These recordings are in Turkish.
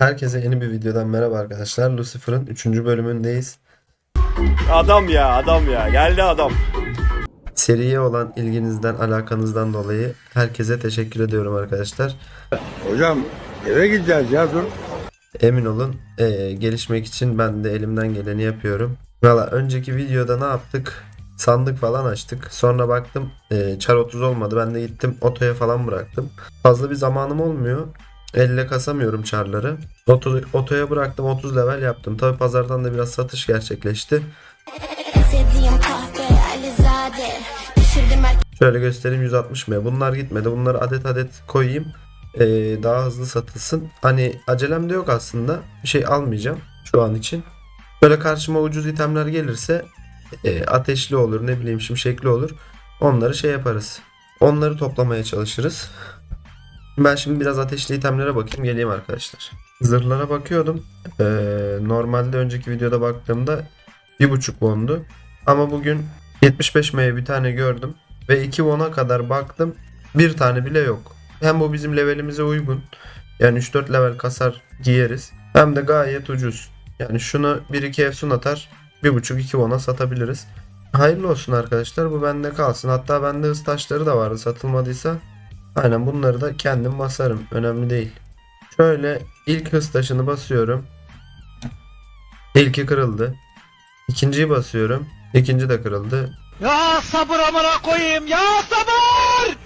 Herkese yeni bir videodan merhaba arkadaşlar. Lucifer'ın 3. bölümündeyiz. Adam ya adam ya geldi adam. Seriye olan ilginizden, alakanızdan dolayı herkese teşekkür ediyorum arkadaşlar. Hocam eve gideceğiz ya dur. Emin olun eee, gelişmek için ben de elimden geleni yapıyorum. Valla önceki videoda ne yaptık? Sandık falan açtık. Sonra baktım eee, çar 30 olmadı. Ben de gittim otoya falan bıraktım. Fazla bir zamanım olmuyor. Elle kasamıyorum çarları. Oto, otoya bıraktım 30 level yaptım. Tabi pazardan da biraz satış gerçekleşti. Şöyle göstereyim 160 mı? Bunlar gitmedi. Bunları adet adet koyayım. Ee, daha hızlı satılsın. Hani acelem de yok aslında. Bir şey almayacağım şu an için. Böyle karşıma ucuz itemler gelirse e, ateşli olur ne bileyim şimşekli olur. Onları şey yaparız. Onları toplamaya çalışırız. Ben şimdi biraz ateşli itemlere bakayım geleyim arkadaşlar. Zırhlara bakıyordum. Ee, normalde önceki videoda baktığımda 1.5 wondu. Ama bugün 75 M'ye bir tane gördüm. Ve 2 won'a kadar baktım. Bir tane bile yok. Hem bu bizim levelimize uygun. Yani 3-4 level kasar giyeriz. Hem de gayet ucuz. Yani şunu 1-2 efsun atar. 1.5-2 won'a satabiliriz. Hayırlı olsun arkadaşlar. Bu bende kalsın. Hatta bende hız taşları da vardı satılmadıysa. Aynen bunları da kendim basarım. Önemli değil. Şöyle ilk hız taşını basıyorum. İlki kırıldı. İkinciyi basıyorum. İkinci de kırıldı. Ya sabır amına koyayım ya sabır.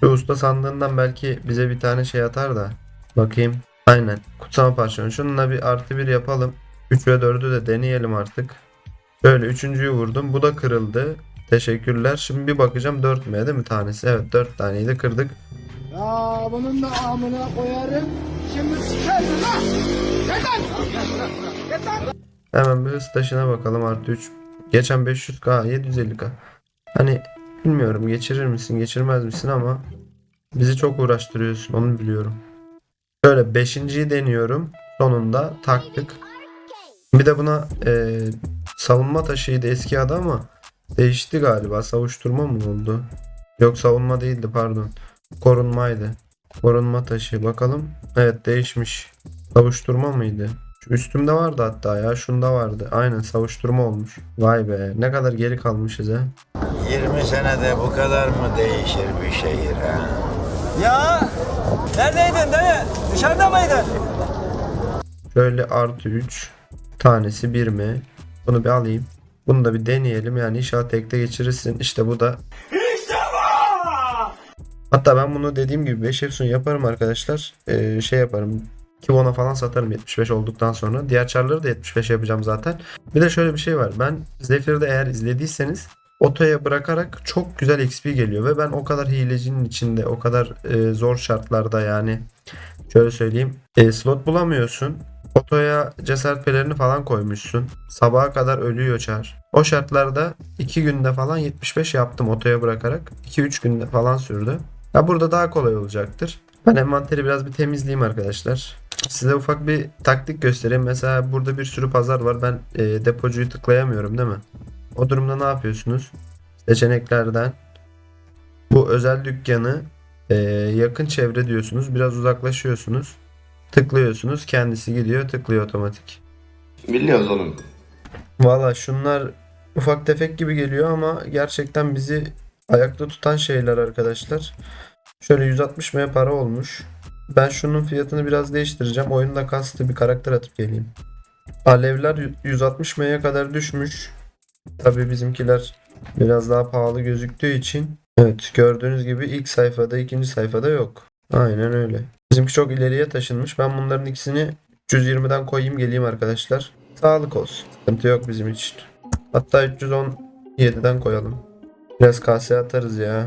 Şu usta sandığından belki bize bir tane şey atar da. Bakayım. Aynen. Kutsama parçanı. Şununla bir artı bir yapalım. 3 ve 4'ü de deneyelim artık. Böyle üçüncüyü vurdum. Bu da kırıldı. Teşekkürler. Şimdi bir bakacağım 4 mü değil mi tanesi? Evet 4 taneyi de kırdık. Ya bunun da amına koyarım. Şimdi sikerim ha. Hemen bir hız taşına bakalım artı 3. Geçen 500k 750k. Hani bilmiyorum geçirir misin geçirmez misin ama bizi çok uğraştırıyorsun onu biliyorum. Şöyle 5.yi deniyorum. Sonunda taktık. Bir de buna e, savunma taşıydı eski adı ama değişti galiba. Savuşturma mı oldu? Yok savunma değildi pardon. Korunmaydı. Korunma taşı bakalım. Evet değişmiş. Savuşturma mıydı? Şu üstümde vardı hatta ya. Şunda vardı. Aynen savuşturma olmuş. Vay be. Ne kadar geri kalmışız ha. 20 senede bu kadar mı değişir bir şehir ha? Ya neredeydin dayı? Dışarıda mıydın? Şöyle artı 3. Tanesi 1 mi? Bunu bir alayım. Bunu da bir deneyelim. Yani inşallah tekte geçirirsin. İşte bu da. Hatta ben bunu dediğim gibi 5 efsun yaparım arkadaşlar. Ee, şey yaparım. Kivon'a falan satarım 75 olduktan sonra. Diğer çarları da 75 yapacağım zaten. Bir de şöyle bir şey var. Ben Zephyr'de eğer izlediyseniz otoya bırakarak çok güzel XP geliyor ve ben o kadar hilecinin içinde o kadar e, zor şartlarda yani şöyle söyleyeyim e, slot bulamıyorsun otoya cesaret pelerini falan koymuşsun sabaha kadar ölüyor çar o şartlarda 2 günde falan 75 yaptım otoya bırakarak 2-3 günde falan sürdü ya burada daha kolay olacaktır ben envanteri biraz bir temizleyeyim arkadaşlar Size ufak bir taktik göstereyim. Mesela burada bir sürü pazar var. Ben e, depocuyu tıklayamıyorum değil mi? O durumda ne yapıyorsunuz? Seçeneklerden bu özel dükkanı e, yakın çevre diyorsunuz. Biraz uzaklaşıyorsunuz. Tıklıyorsunuz. Kendisi gidiyor. Tıklıyor otomatik. Biliyoruz oğlum. Valla şunlar ufak tefek gibi geliyor ama gerçekten bizi ayakta tutan şeyler arkadaşlar. Şöyle 160 M para olmuş. Ben şunun fiyatını biraz değiştireceğim. Oyunda kastı bir karakter atıp geleyim. Alevler 160 M'ye kadar düşmüş. Tabii bizimkiler biraz daha pahalı gözüktüğü için. Evet gördüğünüz gibi ilk sayfada ikinci sayfada yok. Aynen öyle. Bizimki çok ileriye taşınmış. Ben bunların ikisini 320'den koyayım geleyim arkadaşlar. Sağlık olsun. Sıkıntı yok bizim için. Hatta 317'den koyalım. Biraz kase atarız ya.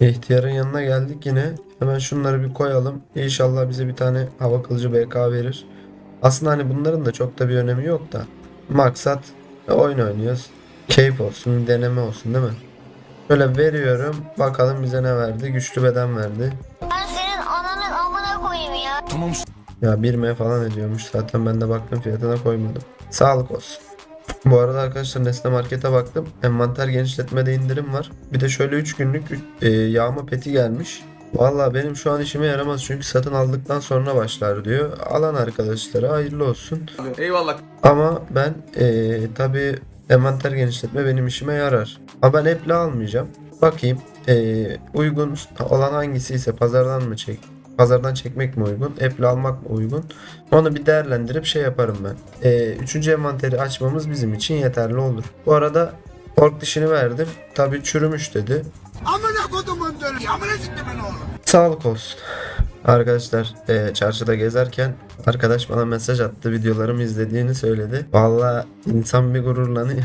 İhtiyarın yanına geldik yine. Hemen şunları bir koyalım. İnşallah bize bir tane hava kılıcı BK verir. Aslında hani bunların da çok da bir önemi yok da. Maksat e, oyun oynuyoruz. Keyif olsun, deneme olsun değil mi? Böyle veriyorum. Bakalım bize ne verdi? Güçlü beden verdi. Koyayım ya Ya 1M falan ediyormuş. Zaten ben de baktım fiyatına koymadım. Sağlık olsun. Bu arada arkadaşlar Nesne Market'e baktım. Envanter genişletmede indirim var. Bir de şöyle 3 günlük e, yağma peti gelmiş. Valla benim şu an işime yaramaz çünkü satın aldıktan sonra başlar diyor. Alan arkadaşlara hayırlı olsun. Eyvallah. Ama ben eee tabi envanter genişletme benim işime yarar. Ama ben Apple'ı almayacağım. Bakayım eee, uygun olan hangisi ise pazardan mı çek pazardan çekmek mi uygun, Apple almak mı uygun? Onu bir değerlendirip şey yaparım ben. Eee, üçüncü envanteri açmamız bizim için yeterli olur. Bu arada ork dişini verdim. Tabi çürümüş dedi. Amına kodumun dönüş. Amına siktimin oğlu. Sağlık olsun. Arkadaşlar eee, çarşıda gezerken arkadaş bana mesaj attı videolarımı izlediğini söyledi. Vallahi insan bir gururlanıyor.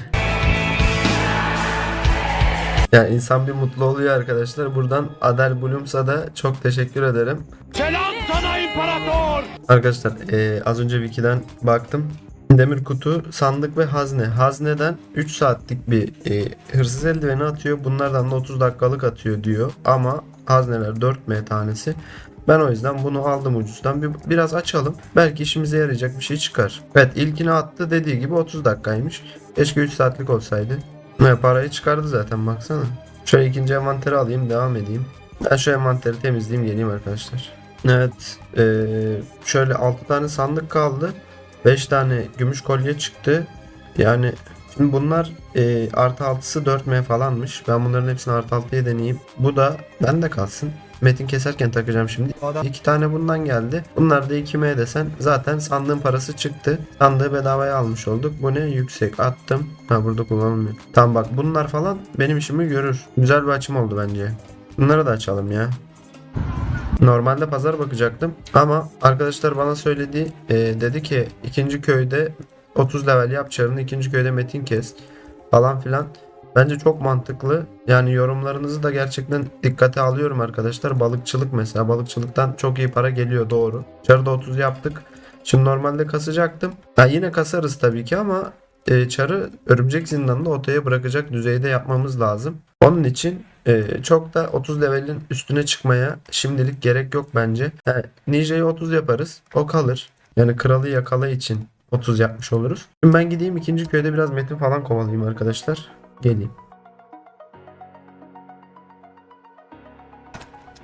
Yani insan bir mutlu oluyor arkadaşlar. Buradan Adel Blooms'a da çok teşekkür ederim. Selam sana imparator. Arkadaşlar eee, az önce Wiki'den baktım. Demir kutu, sandık ve hazne. Hazneden 3 saatlik bir eee, hırsız eldiveni atıyor. Bunlardan da 30 dakikalık atıyor diyor. Ama hazneler 4M tanesi. Ben o yüzden bunu aldım ucuzdan. Bir, biraz açalım. Belki işimize yarayacak bir şey çıkar. Evet ilkini attı dediği gibi 30 dakikaymış. Keşke 3 saatlik olsaydı. Ne parayı çıkardı zaten baksana. Şöyle ikinci envanteri alayım devam edeyim. Ben şu envanteri temizleyeyim geleyim arkadaşlar. Evet eee, şöyle 6 tane sandık kaldı. 5 tane gümüş kolye çıktı. Yani şimdi bunlar eee, artı 6'sı 4M falanmış. Ben bunların hepsini artı 6'ya deneyeyim. Bu da bende kalsın. Metin keserken takacağım şimdi. İki tane bundan geldi. Bunlar da 2M desen zaten sandığın parası çıktı. Sandığı bedavaya almış olduk. Bu ne? Yüksek. Attım. Ha burada kullanılmıyor. Tamam bak bunlar falan benim işimi görür. Güzel bir açım oldu bence. Bunları da açalım ya. Normalde pazar bakacaktım ama arkadaşlar bana söyledi e, dedi ki ikinci köyde 30 level yap çarını ikinci köyde metin kes falan filan. Bence çok mantıklı. Yani yorumlarınızı da gerçekten dikkate alıyorum arkadaşlar. Balıkçılık mesela. Balıkçılıktan çok iyi para geliyor doğru. Çarıda 30 yaptık. Şimdi normalde kasacaktım. Ha, yine kasarız tabii ki ama e, çarı örümcek zindanında otaya bırakacak düzeyde yapmamız lazım. Onun için e, çok da 30 levelin üstüne çıkmaya şimdilik gerek yok bence. Ha, Ninja'yı 30 yaparız. O kalır. Yani kralı yakala için 30 yapmış oluruz. Şimdi ben gideyim ikinci köyde biraz metin falan kovalayayım arkadaşlar. Geleyim.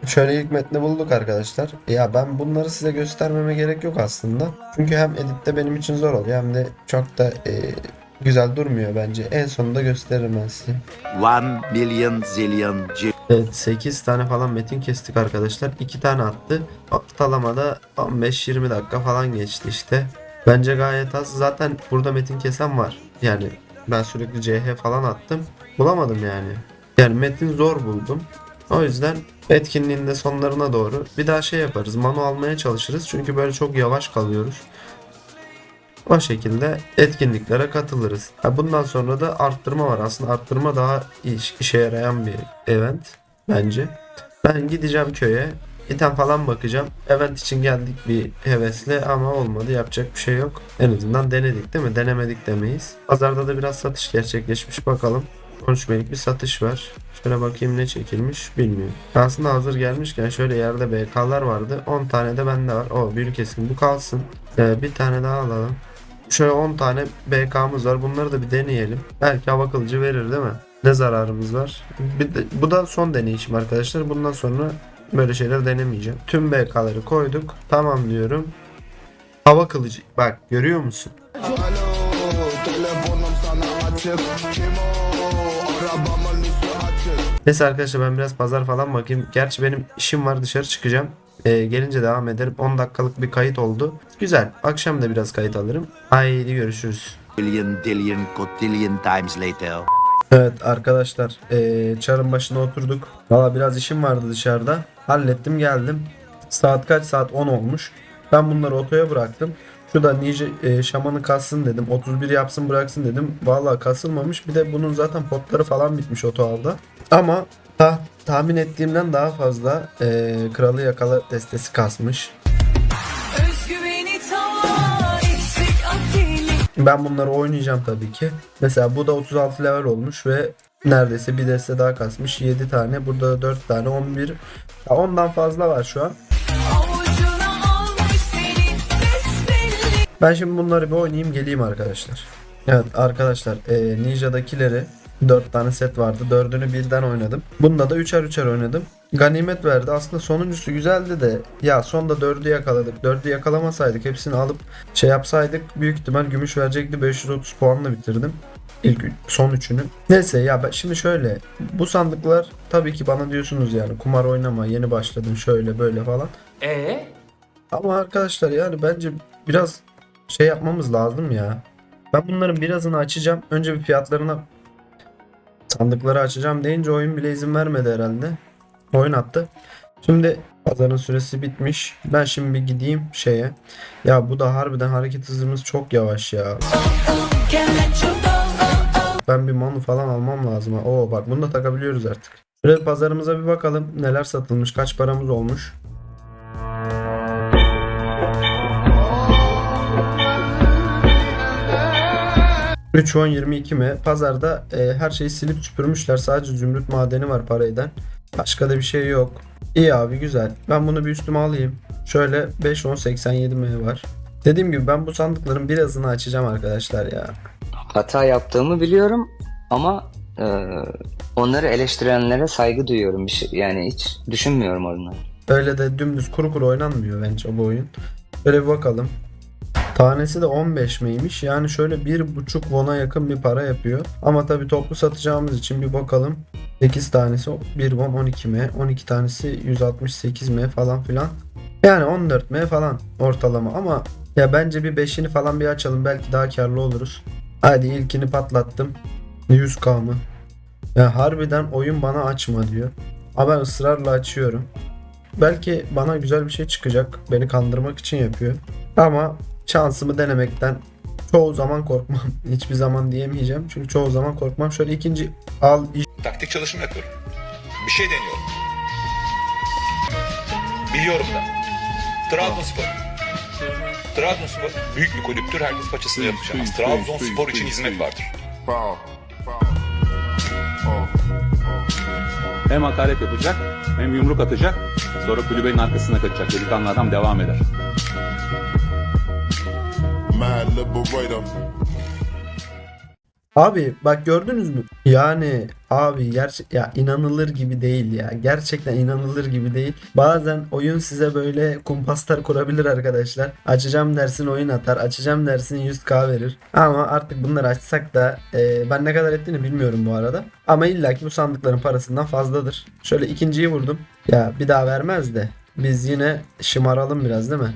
Şöyle ilk metni bulduk arkadaşlar. Ya ben bunları size göstermeme gerek yok aslında. Çünkü hem editte benim için zor oluyor hem de çok da e, güzel durmuyor bence. En sonunda gösteririm ben size. One million zillion G. Evet 8 tane falan metin kestik arkadaşlar. 2 tane attı. Ortalamada 15-20 dakika falan geçti işte. Bence gayet az. Zaten burada metin kesen var. Yani ben sürekli CH falan attım. Bulamadım yani. Yani metin zor buldum. O yüzden etkinliğin de sonlarına doğru bir daha şey yaparız. Manu almaya çalışırız. Çünkü böyle çok yavaş kalıyoruz. O şekilde etkinliklere katılırız. Ha, bundan sonra da arttırma var. Aslında arttırma daha iş, işe yarayan bir event bence. Ben gideceğim köye. İtem falan bakacağım. Event için geldik bir hevesle ama olmadı. Yapacak bir şey yok. En azından denedik değil mi? Denemedik demeyiz. Pazarda da biraz satış gerçekleşmiş. Bakalım. 13 B'lik bir satış var. Şöyle bakayım ne çekilmiş bilmiyorum. Aslında hazır gelmişken şöyle yerde BK'lar vardı. 10 tane de bende var. O büyük kesim bu kalsın. Ee, bir tane daha alalım. Şöyle 10 tane BK'mız var. Bunları da bir deneyelim. Belki hava kılıcı verir değil mi? Ne zararımız var? Bir de- bu da son deneyişim arkadaşlar. Bundan sonra böyle şeyler denemeyeceğim. Tüm BK'ları koyduk. Tamam diyorum. Hava kılıcı. Bak görüyor musun? Neyse arkadaşlar ben biraz pazar falan bakayım. Gerçi benim işim var dışarı çıkacağım. Ee, gelince devam ederim. 10 dakikalık bir kayıt oldu. Güzel. Akşam da biraz kayıt alırım. Haydi görüşürüz. Billion, dillion, cotillion times later. Evet arkadaşlar ee, çarın başına oturduk. Valla biraz işim vardı dışarıda. Hallettim geldim. Saat kaç? Saat 10 olmuş. Ben bunları otoya bıraktım. Şu da ninja e, şamanı kassın dedim. 31 yapsın bıraksın dedim. Valla kasılmamış. Bir de bunun zaten potları falan bitmiş otoalda. Ama ta- tahmin ettiğimden daha fazla e, kralı yakala destesi kasmış. Ben bunları oynayacağım tabii ki. Mesela bu da 36 level olmuş ve neredeyse bir deste daha kasmış. 7 tane. Burada da 4 tane 11. Ondan fazla var şu an. Ben şimdi bunları bir oynayayım geleyim arkadaşlar. Evet arkadaşlar e, Ninja'dakileri 4 tane set vardı. Dördünü birden oynadım. Bunda da üçer üçer oynadım. Ganimet verdi. Aslında sonuncusu güzeldi de ya sonda dördü yakaladık. Dördü yakalamasaydık hepsini alıp şey yapsaydık büyük ihtimal gümüş verecekti. 530 puanla bitirdim. İlk son üçünü. Neyse ya ben şimdi şöyle bu sandıklar tabii ki bana diyorsunuz yani kumar oynama yeni başladın şöyle böyle falan. Ee? Ama arkadaşlar yani bence biraz şey yapmamız lazım ya. Ben bunların birazını açacağım. Önce bir fiyatlarına sandıkları açacağım deyince oyun bile izin vermedi herhalde. Oyun attı. Şimdi pazarın süresi bitmiş. Ben şimdi bir gideyim şeye. Ya bu da harbiden hareket hızımız çok yavaş ya. Ben bir manu falan almam lazım. Oo bak bunu da takabiliyoruz artık. Şöyle pazarımıza bir bakalım. Neler satılmış, kaç paramız olmuş. 3 10 22 mi? Pazarda e, her şeyi silip süpürmüşler. Sadece zümrüt madeni var para eden. Başka da bir şey yok. İyi abi güzel. Ben bunu bir üstüme alayım. Şöyle 5 10 87 mi var? Dediğim gibi ben bu sandıkların birazını açacağım arkadaşlar ya. Hata yaptığımı biliyorum ama e, onları eleştirenlere saygı duyuyorum. Bir şey, yani hiç düşünmüyorum onları. Öyle de dümdüz kuru kuru oynanmıyor bence bu oyun. Böyle bir bakalım. Tanesi de 15 miymiş? Yani şöyle 1.5 won'a yakın bir para yapıyor. Ama tabi toplu satacağımız için bir bakalım. 8 tanesi 1 won 12 m 12 tanesi 168 m falan filan. Yani 14 m falan ortalama ama ya bence bir 5'ini falan bir açalım belki daha karlı oluruz. Hadi ilkini patlattım. 100k mı? Ya harbiden oyun bana açma diyor. Ama ben ısrarla açıyorum. Belki bana güzel bir şey çıkacak. Beni kandırmak için yapıyor. Ama şansımı denemekten çoğu zaman korkmam. Hiçbir zaman diyemeyeceğim. Çünkü çoğu zaman korkmam. Şöyle ikinci al Taktik çalışma yapıyorum. Bir şey deniyorum. Biliyorum da. Trabzonspor. Trabzonspor büyük bir kulüptür. Herkes paçasını yapacağız. Trabzonspor için hizmet vardır. Hem hakaret yapacak hem yumruk atacak. Sonra kulübenin arkasına kaçacak. Delikanlı adam devam eder. Abi bak gördünüz mü? Yani abi gerçek ya inanılır gibi değil ya. Gerçekten inanılır gibi değil. Bazen oyun size böyle kumpaslar kurabilir arkadaşlar. Açacağım dersin oyun atar. Açacağım dersin 100k verir. Ama artık bunları açsak da e, ben ne kadar ettiğini bilmiyorum bu arada. Ama illaki bu sandıkların parasından fazladır. Şöyle ikinciyi vurdum. Ya bir daha vermez de. Biz yine şımaralım biraz değil mi?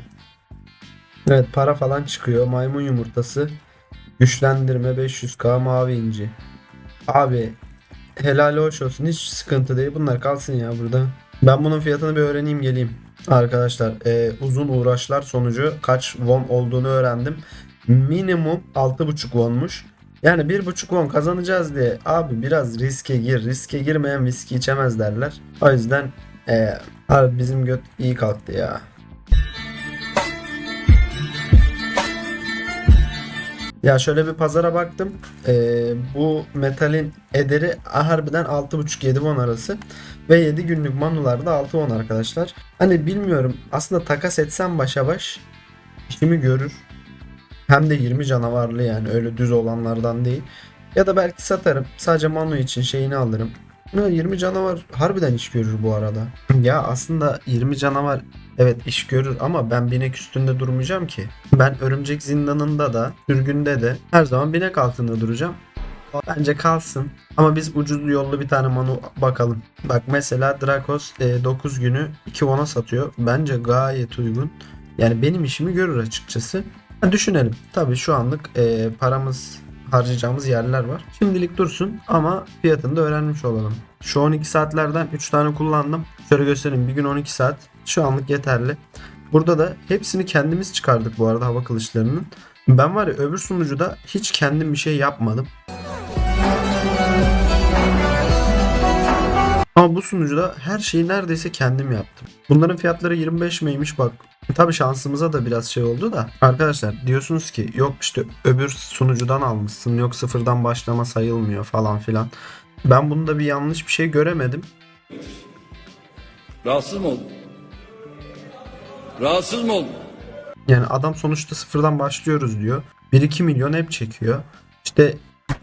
Evet para falan çıkıyor. Maymun yumurtası. Güçlendirme 500k mavi inci. Abi helal hoş olsun hiç sıkıntı değil bunlar kalsın ya burada. Ben bunun fiyatını bir öğreneyim geleyim. Arkadaşlar e, uzun uğraşlar sonucu kaç won olduğunu öğrendim. Minimum 6.5 wonmuş. Yani 1.5 won kazanacağız diye abi biraz riske gir. Riske girmeyen viski içemez derler. O yüzden e, abi bizim göt iyi kalktı ya. Ya şöyle bir pazara baktım. Ee, bu metalin ederi harbiden 6.5-7 won arası. Ve 7 günlük manularda 6 won arkadaşlar. Hani bilmiyorum aslında takas etsem başa baş işimi görür. Hem de 20 canavarlı yani öyle düz olanlardan değil. Ya da belki satarım. Sadece manu için şeyini alırım. Ya 20 canavar harbiden iş görür bu arada. Ya aslında 20 canavar evet iş görür ama ben binek üstünde durmayacağım ki. Ben örümcek zindanında da sürgünde de her zaman binek altında duracağım. Bence kalsın. Ama biz ucuz yollu bir tane manu bakalım. Bak mesela Drakos e, 9 günü 2 won'a satıyor. Bence gayet uygun. Yani benim işimi görür açıkçası. Ha, düşünelim. Tabii şu anlık e, paramız harcayacağımız yerler var. Şimdilik dursun ama fiyatını da öğrenmiş olalım. Şu 12 saatlerden 3 tane kullandım. Şöyle göstereyim. Bir gün 12 saat. Şu anlık yeterli. Burada da hepsini kendimiz çıkardık bu arada hava kılıçlarının. Ben var ya öbür sunucuda hiç kendim bir şey yapmadım. Ama bu sunucuda her şeyi neredeyse kendim yaptım. Bunların fiyatları 25 miymiş bak. Tabi şansımıza da biraz şey oldu da. Arkadaşlar diyorsunuz ki yok işte öbür sunucudan almışsın yok sıfırdan başlama sayılmıyor falan filan. Ben bunda bir yanlış bir şey göremedim. Rahatsız mı oldun? Rahatsız mı oldun? Yani adam sonuçta sıfırdan başlıyoruz diyor. 1-2 milyon hep çekiyor. İşte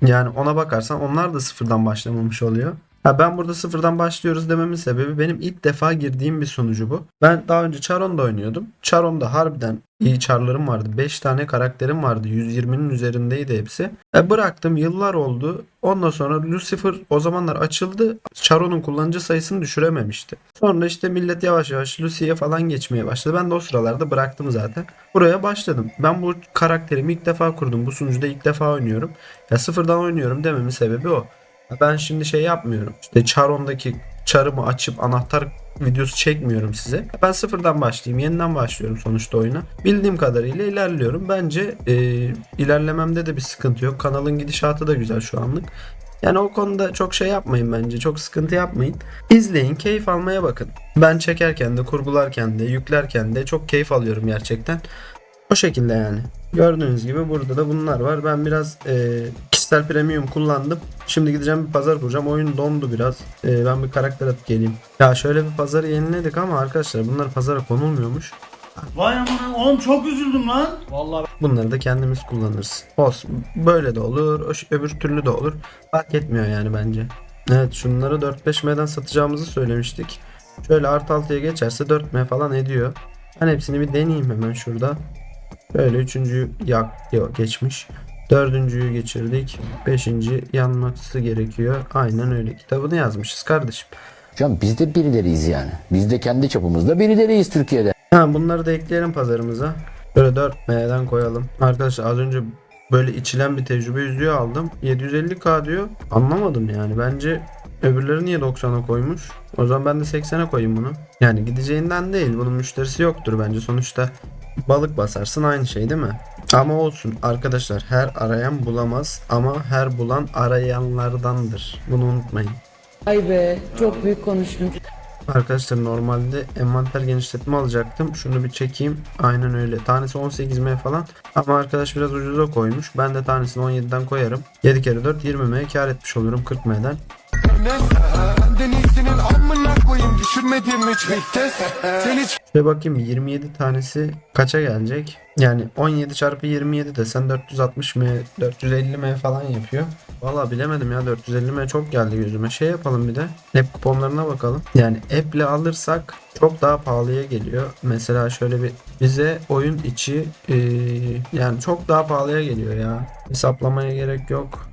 Yani ona bakarsan onlar da sıfırdan başlamamış oluyor. Ha ben burada sıfırdan başlıyoruz dememin sebebi benim ilk defa girdiğim bir sunucu bu. Ben daha önce Charon'da oynuyordum. Charon'da harbiden iyi charlarım vardı. 5 tane karakterim vardı. 120'nin üzerindeydi hepsi. E bıraktım yıllar oldu. Ondan sonra Lucifer o zamanlar açıldı. Charon'un kullanıcı sayısını düşürememişti. Sonra işte millet yavaş yavaş Lucy'ye falan geçmeye başladı. Ben de o sıralarda bıraktım zaten. Buraya başladım. Ben bu karakterimi ilk defa kurdum. Bu sunucuda ilk defa oynuyorum. Ya sıfırdan oynuyorum dememin sebebi o. Ben şimdi şey yapmıyorum. İşte Charon'daki çarımı açıp anahtar videosu çekmiyorum size. Ben sıfırdan başlayayım. Yeniden başlıyorum sonuçta oyuna. Bildiğim kadarıyla ilerliyorum. Bence e, ilerlememde de bir sıkıntı yok. Kanalın gidişatı da güzel şu anlık. Yani o konuda çok şey yapmayın bence. Çok sıkıntı yapmayın. İzleyin, keyif almaya bakın. Ben çekerken de, kurgularken de, yüklerken de çok keyif alıyorum gerçekten. O şekilde yani. Gördüğünüz gibi burada da bunlar var. Ben biraz e, kişisel premium kullandım. Şimdi gideceğim bir pazar kuracağım. Oyun dondu biraz. E, ben bir karakter atıp geleyim. Ya şöyle bir pazarı yeniledik ama arkadaşlar bunlar pazara konulmuyormuş. Vay aman oğlum çok üzüldüm lan. Vallahi Bunları da kendimiz kullanırız. Olsun. Böyle de olur. o- Öbür türlü de olur. Fark etmiyor yani bence. Evet şunları 4-5 M'den satacağımızı söylemiştik. Şöyle artı 6'ya geçerse 4 M falan ediyor. Ben hepsini bir deneyeyim hemen şurada. Şöyle üçüncüyü yak yok geçmiş. Dördüncüyü geçirdik. Beşinci yanması gerekiyor. Aynen öyle. Kitabını yazmışız kardeşim. Hocam biz de birileriyiz yani. Biz de kendi çapımızda birileriyiz Türkiye'de. Ha bunları da ekleyelim pazarımıza. Böyle 4 M'den koyalım. Arkadaşlar az önce böyle içilen bir tecrübe yüzüğü aldım. 750k diyor. Anlamadım yani. Bence öbürleri niye 90'a koymuş? O zaman ben de 80'e koyayım bunu. Yani gideceğinden değil. Bunun müşterisi yoktur bence. Sonuçta balık basarsın aynı şey değil mi? Ama olsun arkadaşlar her arayan bulamaz ama her bulan arayanlardandır. Bunu unutmayın. Ay be çok büyük konuştun. Arkadaşlar normalde envanter genişletme alacaktım. Şunu bir çekeyim. Aynen öyle. Tanesi 18M falan. Ama arkadaş biraz ucuza koymuş. Ben de tanesini 17'den koyarım. 7 kere 4 20M kar etmiş olurum 40M'den. Şöyle bakayım 27 tanesi kaça gelecek? Yani 17 çarpı 27 desen 460 m 450 m falan yapıyor. Valla bilemedim ya 450 m çok geldi gözüme. Şey yapalım bir de app kuponlarına bakalım. Yani app ile alırsak çok daha pahalıya geliyor. Mesela şöyle bir bize oyun içi eee, yani çok daha pahalıya geliyor ya. Hesaplamaya gerek yok.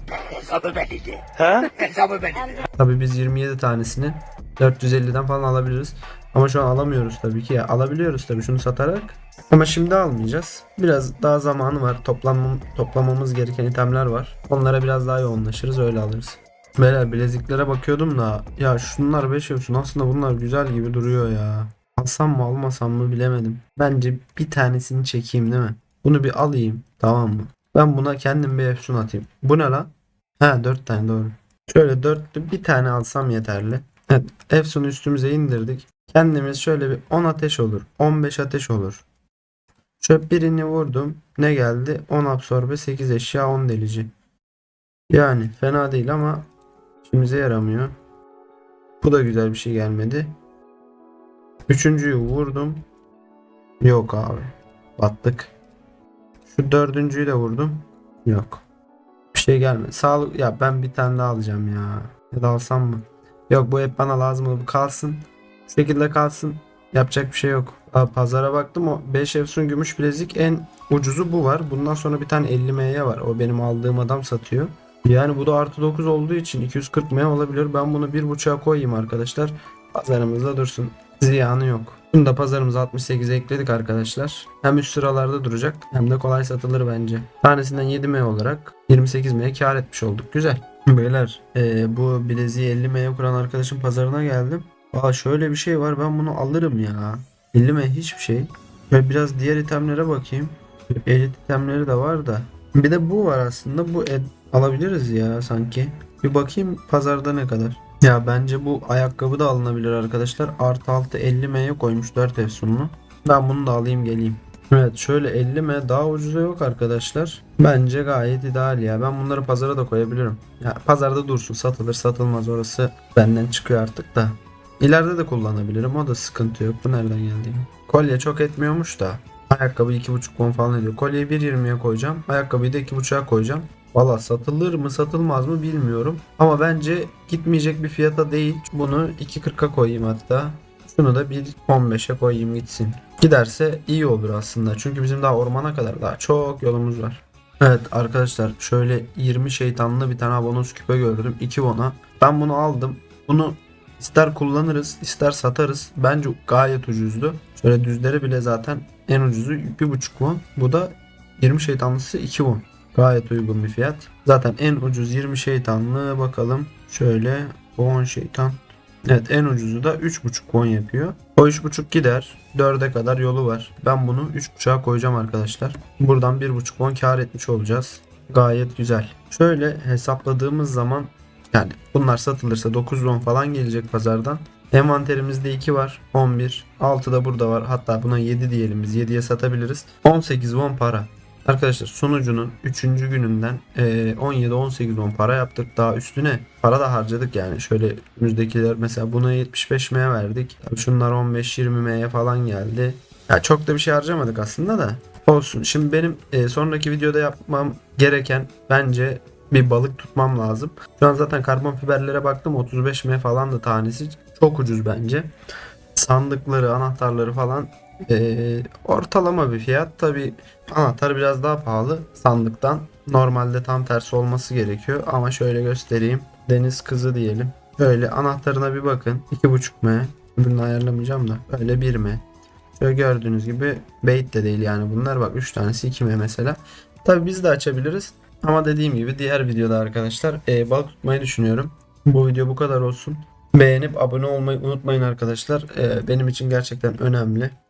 Tabii biz 27 tanesini 450'den falan alabiliriz. Ama şu an alamıyoruz tabii ki ya. Alabiliyoruz tabii şunu satarak. Ama şimdi almayacağız. Biraz daha zamanı var. Toplam, toplamamız gereken itemler var. Onlara biraz daha yoğunlaşırız öyle alırız. Beyler bileziklere bakıyordum da ya şunlar 5 olsun aslında bunlar güzel gibi duruyor ya. Alsam mı almasam mı bilemedim. Bence bir tanesini çekeyim değil mi? Bunu bir alayım tamam mı? Ben buna kendim bir efsun atayım. Bu ne lan? Ha 4 tane doğru. Şöyle dörtlü bir tane alsam yeterli. Evet Efsun'u üstümüze indirdik. Kendimiz şöyle bir 10 ateş olur. 15 ateş olur. Şöyle birini vurdum. Ne geldi? 10 absorbe 8 eşya 10 delici. Yani fena değil ama işimize yaramıyor. Bu da güzel bir şey gelmedi. Üçüncüyü vurdum. Yok abi. Battık. Şu dördüncüyü de vurdum. Yok. Bir şey gelmedi. Sağlık ya ben bir tane daha alacağım ya. Ya da alsam mı? Yok bu hep bana lazım. Bu kalsın. Bu şekilde kalsın. Yapacak bir şey yok. Aa, pazara baktım o 5 Efsun gümüş bilezik en ucuzu bu var. Bundan sonra bir tane 50 M'ye var. O benim aldığım adam satıyor. Yani bu da artı 9 olduğu için 240 M olabilir. Ben bunu bir buçuğa koyayım arkadaşlar. Pazarımızda dursun. Ziyanı yok. Bunu da pazarımıza 68'e ekledik arkadaşlar. Hem üst sıralarda duracak hem de kolay satılır bence. Tanesinden 7M olarak 28M'ye kar etmiş olduk. Güzel. Beyler eee, bu bileziği 50M'ye kuran arkadaşın pazarına geldim. Aa şöyle bir şey var ben bunu alırım ya. 50M hiçbir şey. Şöyle biraz diğer itemlere bakayım. Elit itemleri de var da. Bir de bu var aslında. Bu ed- alabiliriz ya sanki. Bir bakayım pazarda ne kadar. Ya bence bu ayakkabı da alınabilir arkadaşlar. Artı altı 50 M'ye koymuş 4 efsunlu. Ben bunu da alayım geleyim. Evet şöyle 50 M daha ucuza yok arkadaşlar. Bence gayet ideal ya. Ben bunları pazara da koyabilirim. Ya pazarda dursun satılır satılmaz orası benden çıkıyor artık da. İleride de kullanabilirim o da sıkıntı yok. Bu nereden geldi? Kolye çok etmiyormuş da. Ayakkabı 2.5 bon falan ediyor. Kolyeyi 1.20'ye koyacağım. Ayakkabıyı da 2.5'a koyacağım. Valla satılır mı satılmaz mı bilmiyorum. Ama bence gitmeyecek bir fiyata değil. Bunu 2.40'a koyayım hatta. Şunu da 1.15'e koyayım gitsin. Giderse iyi olur aslında. Çünkü bizim daha ormana kadar daha çok yolumuz var. Evet arkadaşlar şöyle 20 şeytanlı bir tane bonus küpe gördüm. 2 bona. Ben bunu aldım. Bunu ister kullanırız ister satarız. Bence gayet ucuzdu. Şöyle düzleri bile zaten en ucuzu 1.5 won. Bu da 20 şeytanlısı 2 won. Gayet uygun bir fiyat. Zaten en ucuz 20 şeytanlı bakalım. Şöyle 10 şeytan. Evet en ucuzu da 3.5 won yapıyor. O 3.5 gider. 4'e kadar yolu var. Ben bunu 3.5'a koyacağım arkadaşlar. Buradan 1.5 won kar etmiş olacağız. Gayet güzel. Şöyle hesapladığımız zaman yani bunlar satılırsa 9 won falan gelecek pazardan. Envanterimizde 2 var. 11. 6 da burada var. Hatta buna 7 diyelim biz. 7'ye satabiliriz. 18 won para. Arkadaşlar sunucunun 3. gününden eee, 17-18 won para yaptık. Daha üstüne para da harcadık yani. Şöyle önümüzdekiler mesela buna 75 m'ye verdik. Şunlar 15-20 m'ye falan geldi. Ya çok da bir şey harcamadık aslında da. Olsun. Şimdi benim eee, sonraki videoda yapmam gereken bence bir balık tutmam lazım. Şu an zaten karbon fiberlere baktım 35 m falan da tanesi. Çok ucuz bence. Sandıkları, anahtarları falan eee, ortalama bir fiyat. Tabi anahtar biraz daha pahalı sandıktan. Normalde tam tersi olması gerekiyor ama şöyle göstereyim. Deniz kızı diyelim. Böyle anahtarına bir bakın. 2.5 m. Öbürünü ayarlamayacağım da. Öyle 1 m. Şöyle gördüğünüz gibi bait de değil yani bunlar. Bak 3 tanesi 2 m mesela. Tabi biz de açabiliriz. Ama dediğim gibi diğer videoda arkadaşlar e, balık tutmayı düşünüyorum. Bu video bu kadar olsun. Beğenip abone olmayı unutmayın arkadaşlar. E, benim için gerçekten önemli.